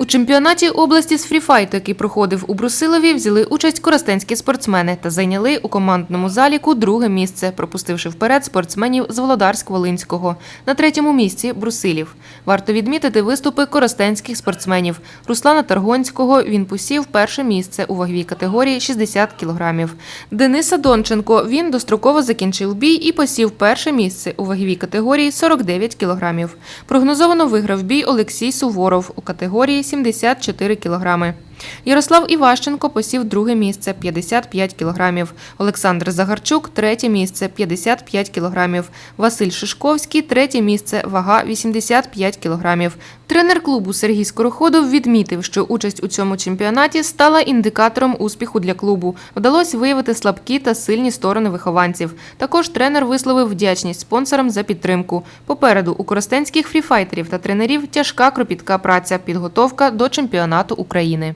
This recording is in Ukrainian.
У чемпіонаті області з фріфайту, який проходив у Брусилові, взяли участь коростенські спортсмени та зайняли у командному заліку друге місце, пропустивши вперед спортсменів з Володарськ-Волинського. На третьому місці Брусилів. Варто відмітити виступи коростенських спортсменів. Руслана Таргонського він посів перше місце у ваговій категорії 60 кілограмів. Дениса Донченко він достроково закінчив бій і посів перше місце у ваговій категорії 49 кілограмів. Прогнозовано виграв бій Олексій Суворов у категорії 74 кілограми. Ярослав Іващенко посів друге місце 55 кілограмів. Олександр Загарчук третє місце 55 кілограмів. Василь Шишковський третє місце, вага 85 кілограмів. Тренер клубу Сергій Скороходов відмітив, що участь у цьому чемпіонаті стала індикатором успіху для клубу. Вдалося виявити слабкі та сильні сторони вихованців. Також тренер висловив вдячність спонсорам за підтримку. Попереду у коростенських фріфайтерів та тренерів тяжка кропітка праця, підготовка до чемпіонату України.